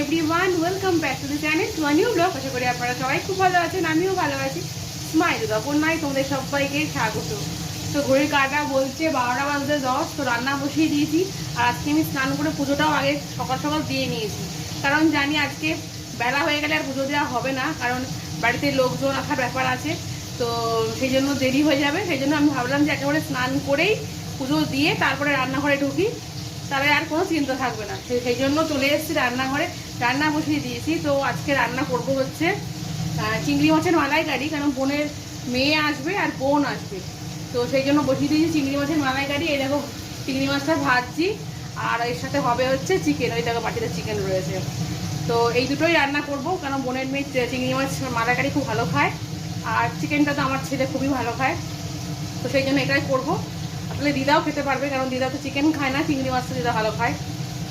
Everyone welcome back to the channel to new blog আশা করি আপনারা সবাই খুব ভালো আছেন, আমিও ভালো আছি। স্মাইল নাই তোমাদের সবাইকে স্বাগত। তো ঘড়ির কাটা বলছে বারোটা বাজতে দশ, তো রান্না বসিয়ে দিয়েছি। আর আজকে আমি স্নান করে পুজোটাও আগে সকাল সকাল দিয়ে নিয়েছি। কারণ জানি আজকে বেলা হয়ে গেলে আর পুজো দেওয়া হবে না, কারণ বাড়িতে লোকজন আসার ব্যাপার আছে। তো সেই জন্য দেরি হয়ে যাবে, সেই জন্য আমি ভাবলাম যে একেবারে স্নান করেই পুজো দিয়ে তারপরে রান্নাঘরে ঢুকি। তাহলে আর কোনো চিন্তা থাকবে না। সেই- জন্য চলে এসেছি রান্নাঘরে। রান্না বসিয়ে দিয়েছি। তো আজকে রান্না করব হচ্ছে চিংড়ি মাছের মালাইকারি, কারণ বোনের মেয়ে আসবে আর বোন আসবে। তো সেই জন্য বসিয়ে দিয়েছি চিংড়ি মাছের মালাইকারি। এই দেখো, চিংড়ি মাছটা ভাজছি। আর এর সাথে হবে হচ্ছে চিকেন। ওই দেখো, বাটিতে চিকেন রয়েছে। তো এই দুটোই রান্না করব কারণ বোনের মেয়ে চিংড়ি মাছ মালাইকারি খুব ভালো খায়। আর চিকেনটা তো আমার ছেলে খুবই ভালো খায়। তো সেই জন্য এটাই করব। আসলে দিদাও খেতে পারবে, কারণ দিদা তো চিকেন খায় না, চিংড়ি মাছটা দিদা ভালো খায়।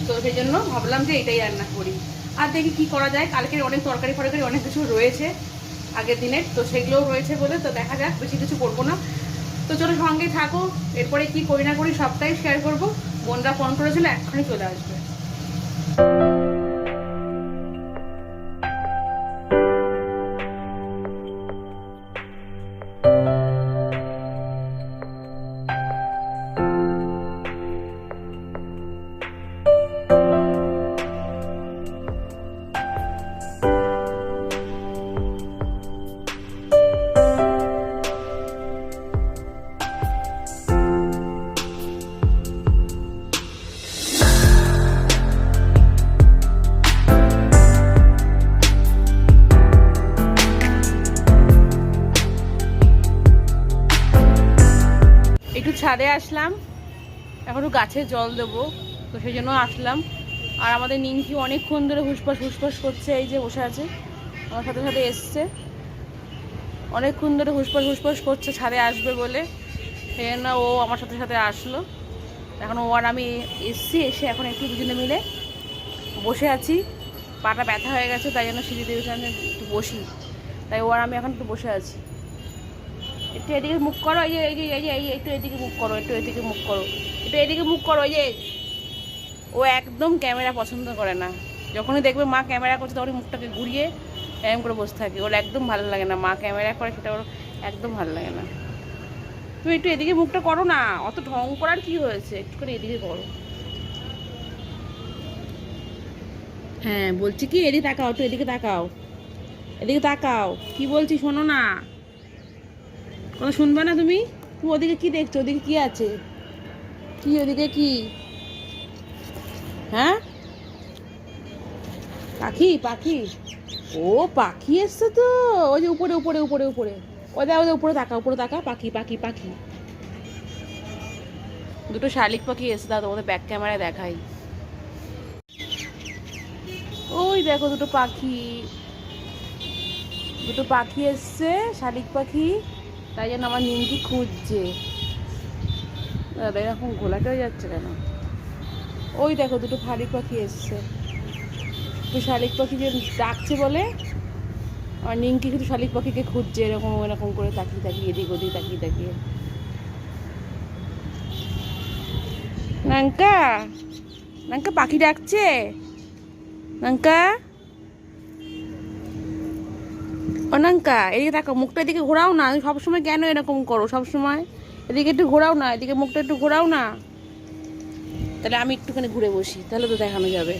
তো সেই জন্য ভাবলাম যে এটাই রান্না করি। আর দেখি কি করা যায়, কালকের অনেক তরকারি ফরকারি অনেক কিছু রয়েছে আগের দিনের, তো সেগুলোও রয়েছে বলে তো দেখা যাক, বেশি কিছু করব না। তো চলো সঙ্গে থাকো, এরপরে কি করি না করি সবটাই শেয়ার করব। বোনরা ফোন করেছিল, এক্ষুনি চলে আসবে। ছাদে আসলাম। এখন একটু গাছে জল দেবো, তো সেই জন্য আসলাম। আর আমাদের নিমকি অনেকক্ষণ ধরে হুসপাস হুসপাস করছে, এই যে বসে আছে। আমার সাথে সাথে এসছে। অনেকক্ষণ ধরে হুসপাস হুসপাস করছে, ছাদে আসবে বলে। সেই জন্য ও আমার সাথে সাথে আসলো। এখন ও আর আমি এসছি, এসে এখন একটু দুজনে মিলে বসে আছি। পাটা ব্যথা হয়ে গেছে, তাই জন্য সিঁড়ি দিয়ে ওখানে একটু বসি। তাই ও আর আমি এখন একটু বসে আছি। একটু এদিকে মুখ করো, এই যে এই যে এই যে, এই একটু এদিকে মুখ করো, একটু এদিকে মুখ করো। একটু এদিকে মুখ করো, এই যে। ও একদম ক্যামেরা পছন্দ করে না। যখনই দেখবে মা ক্যামেরা করছে, তখনই মুখটাকে ঘুরিয়ে এরম করে বসে থাকে। ওর একদম ভালো লাগে না। মা ক্যামেরা করে, সেটা ওর একদম ভালো লাগে না। তুমি একটু এদিকে মুখটা করো না। অত ঢং করার কি হয়েছে? একটু করে এদিকে করো। হ্যাঁ বলছি কি? এদিকে তাকাও, একটু এদিকে তাকাও। এদিকে তাকাও। কি বলছি শোনো না? কথা শুনবে না তুমি? তুমি ওদিকে কি দেখছ? ওদিকে কি আছে? কি ওদিকে কি? হ্যাঁ? পাখি পাখি। ও পাখি এসছে তো। ওই যে উপরে উপরে উপরে উপরে। ওই দেখ ওদের উপরে তাকা উপরে তাকা পাখি পাখি পাখি। দুটো শালিক পাখি এসছে দাদা তোমাদের ব্যাক ক্যামেরায় দেখাই। ওই দেখো দুটো পাখি। দুটো পাখি এসছে শালিক পাখি। তাই জন্য আমার নিমকি খুঁজছে। দাদা, এরকম ঘোলাটে যাচ্ছে কেন? ওই দেখো, দুটো শালিক পাখি এসছে। দুটো শালিক পাখি যে ডাকছে বলে, আমার নিমকি কিন্তু শালিক পাখিকে খুঁজছে, এরকম এরকম করে তাকিয়ে তাকিয়ে, এদিক ওদিক তাকিয়ে তাকিয়ে। নাঙ্কা নাঙ্কা, পাখি ডাকছে? নাঙ্কা? অনাঙ্কা, এদিকে দেখো, মুখটা এদিকে ঘোরাও না। সবসময় কেন এরকম করো? সবসময় এদিকে একটু ঘোরাও না, এদিকে মুখটা একটু ঘোরাও না। তাহলে আমি একটুখানি ঘুরে বসি, তাহলে তো দেখানো যাবে।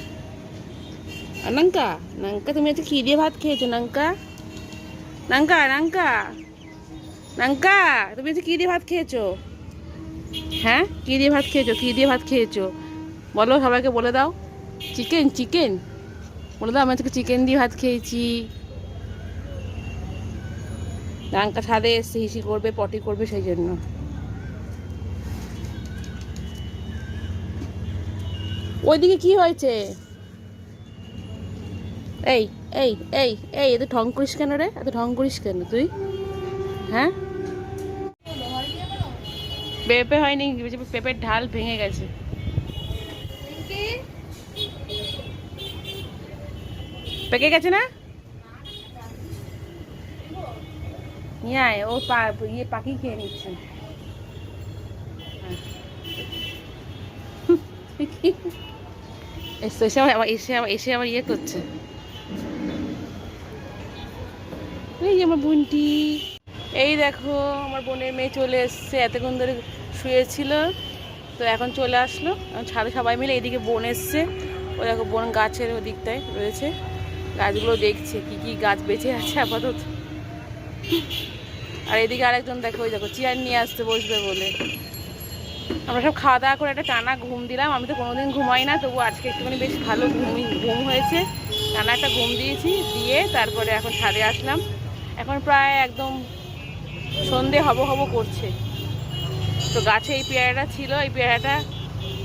অনাঙ্কা নাঙ্কা তুমি আজকে কী দিয়ে ভাত খেয়েছো নাঙ্কা নাঙ্কা নাঙ্কা নাঙ্কা তুমি আজকে কী দিয়ে ভাত খেয়েছো? হ্যাঁ? কী দিয়ে ভাত খেয়েছো? কী দিয়ে ভাত খেয়েছো? বলো, সবাইকে বলে দাও। Chicken chicken. বলে দাও, আমি আজকে চিকেন দিয়ে ভাত খেয়েছি। রাঙ্কা ছাদে এসছে হিসি করবে, পটি করবে সেই জন্য। ওইদিকে কি হয়েছে? এই এই এই এই, এত ঢং করিস কেন রে? এত ঢং করিস কেন তুই? হ্যাঁ? পেঁপে হয়নি পেঁপের ঢাল ভেঙে গেছে। পেকে গেছে না? নিয়ে ও ইয়ে পাখি খেয়ে নিচ্ছে। এসে আবার এসে আবার এসে আবার ইয়ে করছে এই যে আমার বোনটি এই দেখো, আমার বোনের মেয়ে চলে এসছে, এতক্ষণ ধরে শুয়েছিল তো এখন চলে আসলো। ছাদে সবাই মিলে এদিকে বোন এসছে। ও দেখো, বোন গাছের ওদিকটায় রয়েছে। গাছগুলো দেখছে, কি কি গাছ বেঁচে আছে আপাতত। আর এদিকে আরেকজন দেখো, ওই দেখো চেয়ার নিয়ে আসতে বসবে বলে। আমরা সব খাওয়া দাওয়া করে একটা টানা ঘুম দিলাম। আমি তো কোনোদিন ঘুমাই না তবু আজকে একটুখানি বেশ ভালো ঘুমি, ঘুম হয়েছে। টানা একটা ঘুম দিয়েছি, দিয়ে তারপরে এখন ছাদে আসলাম। এখন প্রায় একদম সন্ধে হব হব করছে। তো গাছে এই পেয়ারাটা ছিল, এই পেয়ারাটা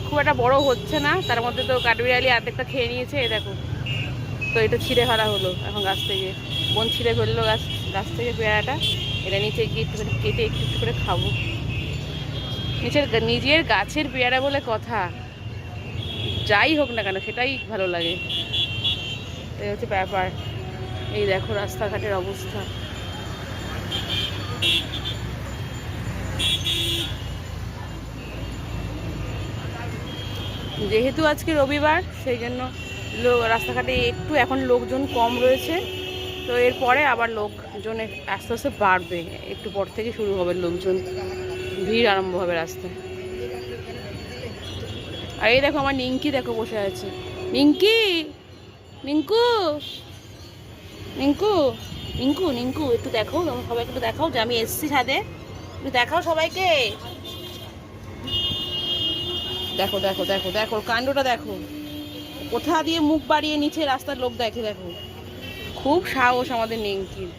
খুব একটা বড় হচ্ছে না। তার মধ্যে তো কাঠবিড়ালি অর্ধেকটা খেয়ে নিয়েছে এ দেখো। তো এটা ছিঁড়ে ফেলা হলো এখন গাছ থেকে। বোন ছিঁড়ে ফেলল গাছ। গাছ থেকে পেয়ারাটা, এটা নিচে গিয়ে একটুখানি কেটে একটু একটু করে খাব। নিজের নিজের গাছের পেয়ারা বলে কথা। যাই হোক না কেন, সেটাই ভালো লাগে। এই হচ্ছে ব্যাপার। এই দেখো রাস্তাঘাটের অবস্থা। যেহেতু আজকে রবিবার, সেই জন্য রাস্তাঘাটে একটু এখন লোকজন কম রয়েছে। তো এরপরে আবার লোকজন আস্তে আস্তে বাড়বে। একটু পর থেকে শুরু হবে লোকজন। ভিড় আরম্ভ হবে রাস্তায়। আর এই দেখো আমার নিঙ্কি দেখো বসে আছে। নিঙ্কি! নিঙ্কু! নিঙ্কু! নিঙ্কু নিঙ্কু, একটু দেখো তোমার সবাইকে একটু দেখাও যে আমি এসছি ছাদে। একটু দেখাও সবাইকে। দেখো দেখো দেখো দেখো কাণ্ডটা দেখো। কোথা দিয়ে মুখ বাড়িয়ে নিচে রাস্তার লোক দেখে, দেখো। খুব সাহস আমাদের নিঙ্কির।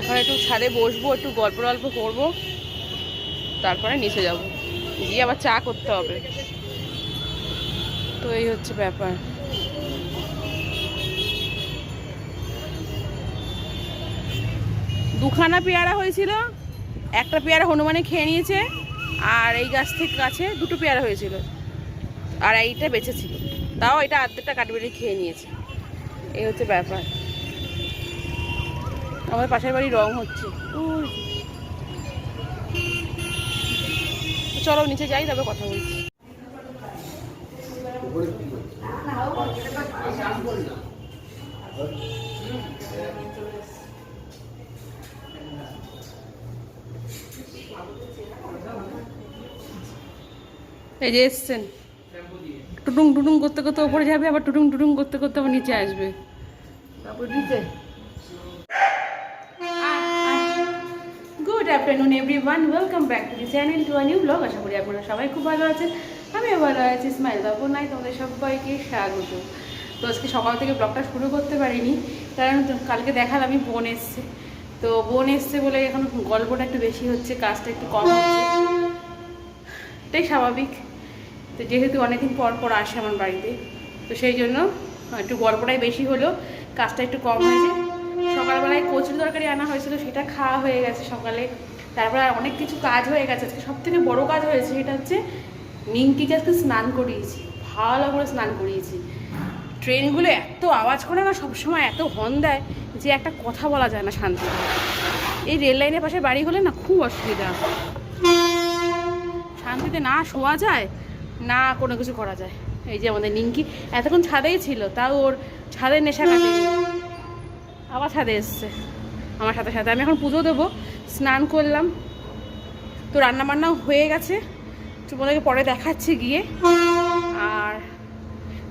এখন একটু ছাদে বসবো, একটু গল্প টল্প করব। তারপরে নিচে যাব। গিয়ে আবার চা করতে হবে। তো এই হচ্ছে ব্যাপার। দুখানা পেয়ারা হয়েছিল, একটা পেয়ারা হনুমানে খেয়ে নিয়েছে, আর এই গাছ থেকে গাছে দুটো পেয়ারা হয়েছিল। আর এইটা বেঁচে ছিল তাও এটা আর্ধেকটা কাঠবেড়ি খেয়ে নিয়েছে। এই হচ্ছে ব্যাপার। আমাদের পাশের বাড়ি রং হচ্ছে। চলো, নিচে যাই তবে কথা বলছি। এই যে এসছেন। টুটুং টুটুং করতে করতে ওপরে যাবে, আবার টুটুং টুটুং করতে করতে আবার নিচে আসবে। তারপর নিচে। Good afternoon everyone welcome back to the channel to new blog আশা করি আপনারা সবাই খুব ভালো আছেন। আমিও ভালো আছি স্মাইল বাবু নাই, তোমাদের সবাইকে স্বাগত। তো আজকে সকাল থেকে ব্লগটা শুরু করতে পারিনি, কারণ কালকে দেখালাম, আমি বোন এসছে। তো বোন এসছে বলে এখন গল্পটা একটু বেশি হচ্ছে, কাজটা একটু কম হচ্ছে। এটাই স্বাভাবিক। তো যেহেতু অনেকদিন পর পর আসে আমার বাড়িতে, তো সেই জন্য একটু গল্পটাই বেশি হলো, কাজটা একটু কম হয়েছে। সকালবেলায় কচুর তরকারি আনা হয়েছিল, সেটা খাওয়া হয়ে গেছে সকালে। তারপরে অনেক কিছু কাজ হয়ে গেছে। আজকে সব থেকে বড়ো কাজ হয়েছে সেটা হচ্ছে নিমকিকে আজকে স্নান করিয়েছি, ভালো করে স্নান করিয়েছি। ট্রেনগুলো এত আওয়াজ করে না, সবসময় এত হর্ন দেয় যে একটা কথা বলা যায় না শান্তিতে এই রেল লাইনের পাশে বাড়ি হলে না খুব অসুবিধা। শান্তিতে না শোয়া যায় না কোনো কিছু করা যায়। এই যে আমাদের নিঙ্কি এতক্ষণ ছাদেই ছিল, তাও ওর ছাদের নেশা কাটেনি আবার ছাদে এসছে, আমার সাথে সাথে। আমি এখন পুজো দেবো, স্নান করলাম। তো রান্না বান্নাও হয়ে গেছে। তোমাদেরকে পরে দেখাচ্ছি গিয়ে। আর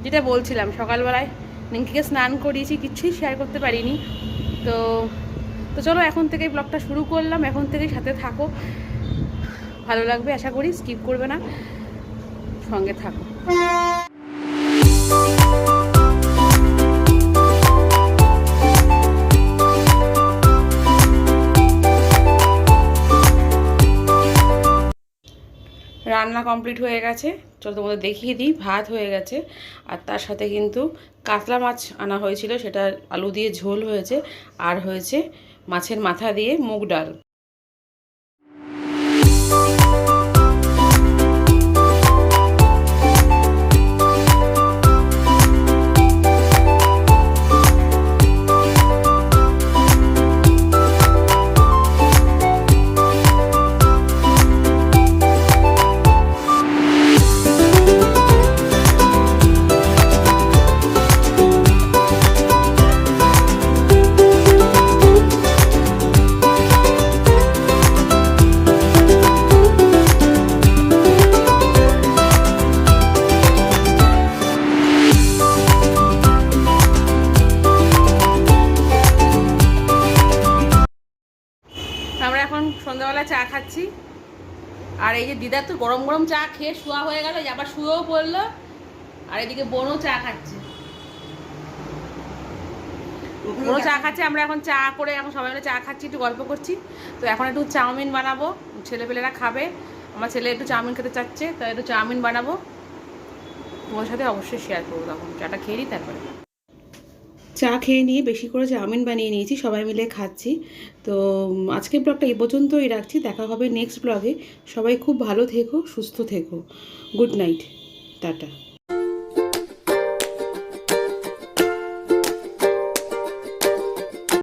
যেটা বলছিলাম, সকালবেলায় নিঙ্কিকে স্নান করিয়েছি কিচ্ছুই শেয়ার করতে পারিনি। তো তো চলো এখন থেকেই ব্লগটা শুরু করলাম। এখন থেকেই সাথে থাকো। ভালো লাগবে, আশা করি স্কিপ করবে না। সঙ্গে থাকো। রান্না কমপ্লিট হয়ে গেছে। চলো তোমাদের দেখিয়ে দিই, ভাত হয়ে গেছে। আর তার সাথে কিন্তু কাতলা মাছ আনা হয়েছিল, সেটা আলু দিয়ে ঝোল হয়েছে, আর হয়েছে মাছের মাথা দিয়ে মুগ ডাল। সন্ধ্যাবেলা চা খাচ্ছি। আর এই যে দিদার তো গরম গরম চা খেয়ে শোয়া হয়ে গেল আবার শুয়েও পড়ল। আর এদিকে বোনও চা খাচ্ছে। বোনও চা খাচ্ছে আমরা এখন চা করে এখন সবাই মিলে চা খাচ্ছি একটু গল্প করছি। তো এখন একটু চাউমিন বানাবো ছেলেপেলেরা খাবে। আমার ছেলে একটু চাউমিন খেতে চাচ্ছে তো একটু চাউমিন বানাবো। তোমার সাথে অবশ্যই শেয়ার করব তখন চাটা খেয়ে নিই তারপরে। চা খেয়ে নিয়ে বেশি করে চাউমিন বানিয়ে নিয়েছি, সবাই মিলে খাচ্ছি। তো আজকের ব্লগটা এই পর্যন্তই রাখছি, দেখা হবে নেক্সট ব্লগে। সবাই খুব ভালো থেকো, সুস্থ থেকো। Good night, tata.